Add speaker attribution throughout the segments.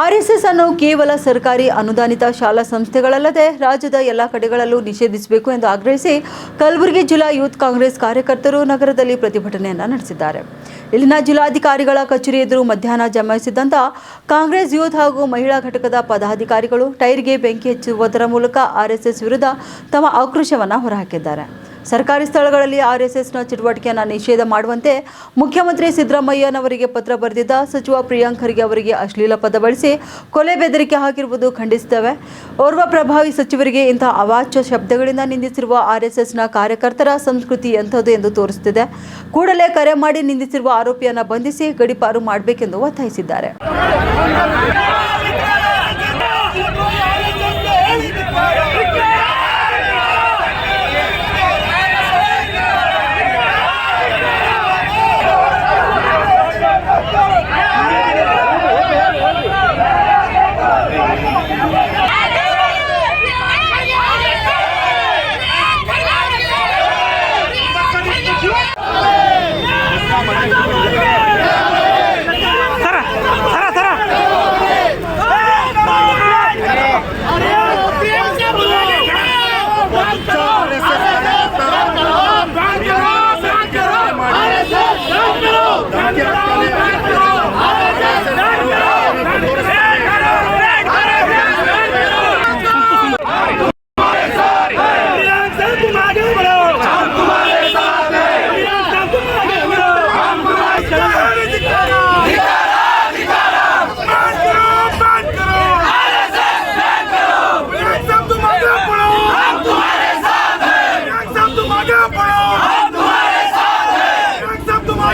Speaker 1: RSS ಅನ್ನು ಕೇವಲ ಸರ್ಕಾರಿ ಅನುದಾನಿತ ಶಾಲಾ ಸಂಸ್ಥೆಗಳಲ್ಲದೆ ರಾಜ್ಯದ ಎಲ್ಲ ಕಡೆಗಳಲ್ಲೂ ನಿಷೇಧಿಸಬೇಕು ಎಂದು ಆಗ್ರಹಿಸಿ ಕಲಬುರಗಿ ಜಿಲ್ಲಾ ಯೂತ್ ಕಾಂಗ್ರೆಸ್ ಕಾರ್ಯಕರ್ತರು ನಗರದಲ್ಲಿ ಪ್ರತಿಭಟನೆಯನ್ನು ನಡೆಸಿದ್ದಾರೆ. ಇಲ್ಲಿನ ಜಿಲ್ಲಾಧಿಕಾರಿಗಳ ಕಚೇರಿ ಎದುರು ಮಧ್ಯಾಹ್ನ ಜಮಾಯಿಸಿದಂತ ಕಾಂಗ್ರೆಸ್ ಯೂತ್ ಹಾಗೂ ಮಹಿಳಾ ಘಟಕದ ಪದಾಧಿಕಾರಿಗಳು ಟೈರ್ಗೆ ಬೆಂಕಿ ಹಚ್ಚುವುದರ ಮೂಲಕ ಆರ್ಎಸ್ಎಸ್ ವಿರುದ್ಧ ತಮ್ಮ ಆಕ್ರೋಶವನ್ನು ಹೊರಹಾಕಿದ್ದಾರೆ. ಸರ್ಕಾರಿ ಸ್ಥಳಗಳಲ್ಲಿ ಆರ್ಎಸ್ಎಸ್ನ ಚಟುವಟಿಕೆಯನ್ನು ನಿಷೇಧ ಮಾಡುವಂತೆ ಮುಖ್ಯಮಂತ್ರಿ ಸಿದ್ದರಾಮಯ್ಯನವರಿಗೆ ಪತ್ರ ಬರೆದಿದ್ದ ಸಚಿವ ಪ್ರಿಯಾಂಕ್ ಖರ್ಗೆ ಅವರಿಗೆ ಅಶ್ಲೀಲ ಪದ ಬಳಸಿ ಕೊಲೆ ಬೆದರಿಕೆ ಹಾಕಿರುವುದು ಖಂಡಿಸುತ್ತೇವೆ ಓರ್ವ ಪ್ರಭಾವಿ ಸಚಿವರಿಗೆ ಇಂತಹ ಅವಾಚ್ಯ ಶಬ್ದಗಳಿಂದ ನಿಂದಿಸಿರುವ ಆರ್ಎಸ್ಎಸ್ನ ಕಾರ್ಯಕರ್ತರ ಸಂಸ್ಕೃತಿ ಎಂಥದ್ದು ಎಂದು ತೋರಿಸುತ್ತಿದೆ ಕೂಡಲೇ ಕರೆ ಮಾಡಿ ನಿಂದಿಸಿರುವ ಆರೋಪಿಯನ್ನು ಬಂಧಿಸಿ ಗಡಿಪಾರು ಮಾಡಬೇಕೆಂದು ಒತ್ತಾಯಿಸಿದ್ದಾರೆ.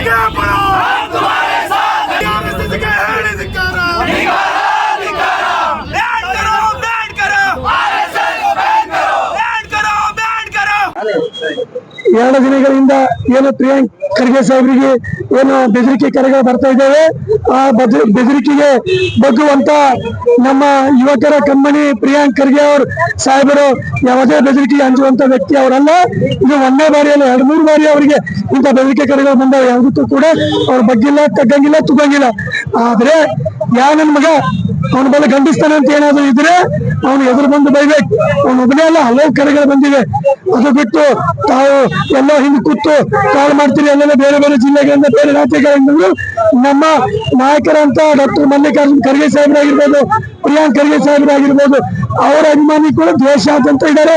Speaker 2: Again, ಎರಡು ದಿನಗಳಿಂದ ಏನು ಪ್ರಿಯಾಂಕ್ ಖರ್ಗೆ ಸಾಹೇಬರಿಗೆ ಏನು ಬೆದರಿಕೆ ಕರೆಗಳು ಬರ್ತಾ ಇದ್ದಾವೆ, ಆ ಬದ- ಬೆದರಿಕೆಗೆ ಬಗ್ಗುವಂತ ನಮ್ಮ ಯುವಕರ ಕಂಪನಿ ಪ್ರಿಯಾಂಕ್ ಖರ್ಗೆ ಅವರು, ಸಾಹೇಬರು ಯಾವುದೇ ಬೆದರಿಕೆಗೆ ಅಂಜುವಂತ ವ್ಯಕ್ತಿ ಅವರಲ್ಲ. ಇದು ಒಂದೇ ಬಾರಿ ಅಲ್ಲ ಎರಡು ಮೂರು ಬಾರಿ ಅವರಿಗೆ ಇಂಥ ಬೆದರಿಕೆ ಕರೆಗಳು ಬಂದಾವೆ. ಯಾವುದಕ್ಕೂ ಕೂಡ ಅವ್ರ ಬಗ್ಗಿಲ್ಲ, ತಗ್ಗಂಗಿಲ್ಲ ತುಗಂಗಿಲ್ಲ ಆದ್ರೆ, ಯಾ ನನ್ ಮಗ ಅವನ ಬಲ ಗಂಡಿಸ್ತಾನೆ ಅಂತ ಏನಾದ್ರು ಇದ್ರೆ ಅವನು ಎದುರು ಬಂದು ಬೈಬೇಕು. ಅವನ ಒಬ್ಬನೇ ಅಲ್ಲ, ಹಲವು ಕರೆಗಳು ಬಂದಿವೆ. ಅದು ಬಿಟ್ಟು ತಾವು ಎಲ್ಲ ಹಿಂದೆ ಕೂತು ಕಾಲ್ ಮಾಡ್ತೀರಿ ಎಲ್ಲ ಬೇರೆ ಬೇರೆ ಜಿಲ್ಲೆಗಳಿಂದ ಬೇರೆ ರಾಜ್ಯಗಳಿಂದ ನಮ್ಮ ನಾಯಕರಂತ ಡಾಕ್ಟರ್ ಮಲ್ಲಿಕಾರ್ಜುನ್ ಖರ್ಗೆ ಸಾಹೇಬರಾಗಿರ್ಬೋದು, ಪ್ರಿಯಾಂಕ್ ಖರ್ಗೆ ಸಾಹೇಬರಾಗಿರ್ಬೋದು, ಅವರ ಅಭಿಮಾನಿ ಕೂಡ ದೇಶಾದ್ಯಂತ ಇದ್ದಾರೆ.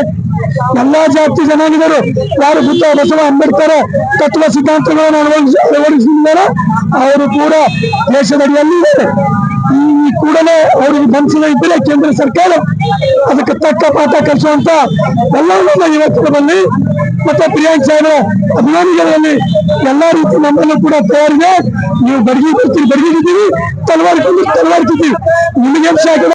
Speaker 2: ಎಲ್ಲಾ ಜಾತಿ ಜನಾಗಿದ್ದರು ಯಾರು ಬುದ್ಧ, ಬಸವ, ಅಂಬೇಡ್ಕರ್, ತತ್ವ ಸಿದ್ಧಾಂತಗಳನ್ನು ಅಳವಡಿಸಿ ಅಳವಡಿಸಿದ್ದಾರೆ ಅವರು ಕೂಡ ದೇಶದಡಿಯಲ್ಲಿ ಇದ್ದಾರೆ. ಈ ಕೂಡಲೇ ಅವರಿಗೆ ಬಂಧಿಸದೇ ಕೇಂದ್ರ ಸರ್ಕಾರ ಅದಕ್ಕೆ ತಕ್ಕ ಪಾಠ ಕಲಿಸುವಂತ ಎಲ್ಲವನ್ನ ಯುವಕರಲ್ಲಿ ಮತ್ತೆ ಪ್ರಿಯಾಂಕ್ ಸಾಹೇಬರ ಅಭಿಮಾನಿಗಳಲ್ಲಿ ಎಲ್ಲಾ ರೀತಿ ನಮ್ಮಲ್ಲೂ ಕೂಡ ತಯಾರಿದೆ. ನೀವು ಬಡಗಿ ಬರ್ತೀರಿ ಬಡಗಿದ್ದೀವಿ ತಲವಾರ್ ಕೊಂಡು ತಲವಾರ್ ತಿದ್ದೀವಿ ನಿಮಗೆ ಸಾಕಿದ